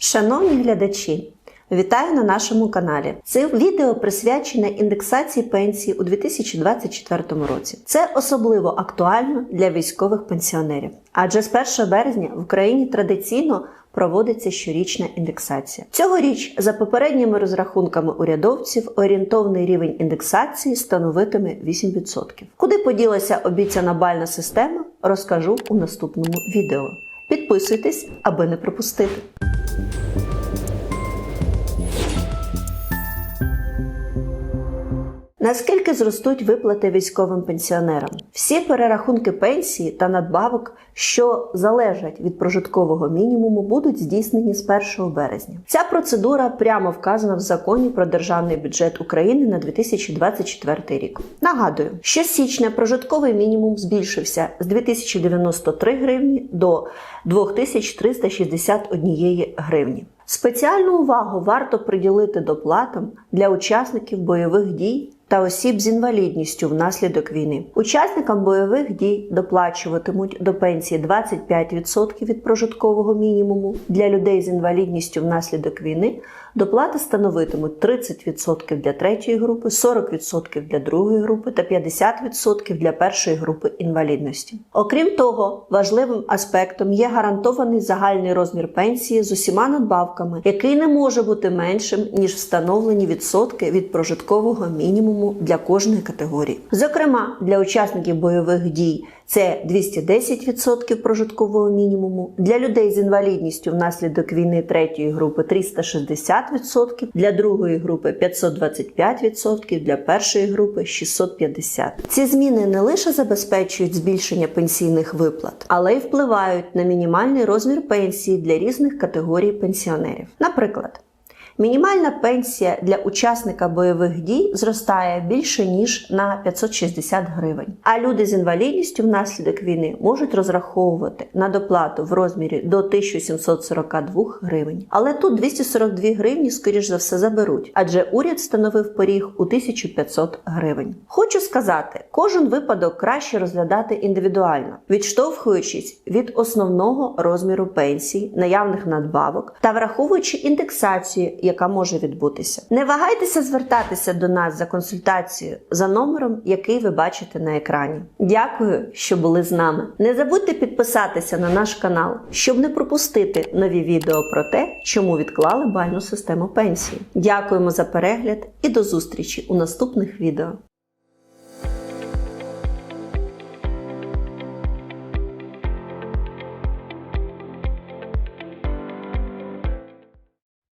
Шановні глядачі, вітаю на нашому каналі. Це відео присвячене індексації пенсії у 2024 році. Це особливо актуально для військових пенсіонерів, адже з 1 березня в Україні традиційно проводиться щорічна індексація. Цьогоріч, за попередніми розрахунками урядовців, орієнтовний рівень індексації становитиме 8%. Куди поділася обіцяна бальна система, розкажу у наступному відео. Підписуйтесь, аби не пропустити. Наскільки зростуть виплати військовим пенсіонерам? Всі перерахунки пенсії та надбавок, що залежать від прожиткового мінімуму, будуть здійснені з 1 березня. Ця процедура прямо вказана в законі про державний бюджет України на 2024 рік. Нагадую, що з січня прожитковий мінімум збільшився з 2093 гривні до 2361 гривні. Спеціальну увагу варто приділити доплатам для учасників бойових дій та осіб з інвалідністю внаслідок війни. Учасникам бойових дій доплачуватимуть до пенсії 25% від прожиткового мінімуму. Для людей з інвалідністю внаслідок війни доплати становитимуть 30% для третьої групи, 40% для другої групи та 50% для першої групи інвалідності. Окрім того, важливим аспектом є гарантований загальний розмір пенсії з усіма надбавками, який не може бути меншим ніж встановлені відсотки від прожиткового мінімуму для кожної категорії. Зокрема, для учасників бойових дій це 210% прожиткового мінімуму, для людей з інвалідністю внаслідок війни третьої групи 360%, для другої групи 525%, для першої групи 650%. Ці зміни не лише забезпечують збільшення пенсійних виплат, але й впливають на мінімальний розмір пенсії для різних категорій пенсіонерів. Наприклад, Мінімальна пенсія для учасника бойових дій зростає більше ніж на 560 гривень. А люди з інвалідністю внаслідок війни можуть розраховувати на доплату в розмірі до 1742 гривень. Але тут 242 гривні, скоріш за все, заберуть, адже уряд встановив поріг у 1500 гривень. Хочу сказати, кожен випадок краще розглядати індивідуально, відштовхуючись від основного розміру пенсії, наявних надбавок та враховуючи індексацію яка може відбутися. Не вагайтеся звертатися до нас за консультацією за номером, який ви бачите на екрані. Дякую, що були з нами. Не забудьте підписатися на наш канал, щоб не пропустити нові відео про те, чому відклали бальну систему пенсії. Дякуємо за перегляд і до зустрічі у наступних відео.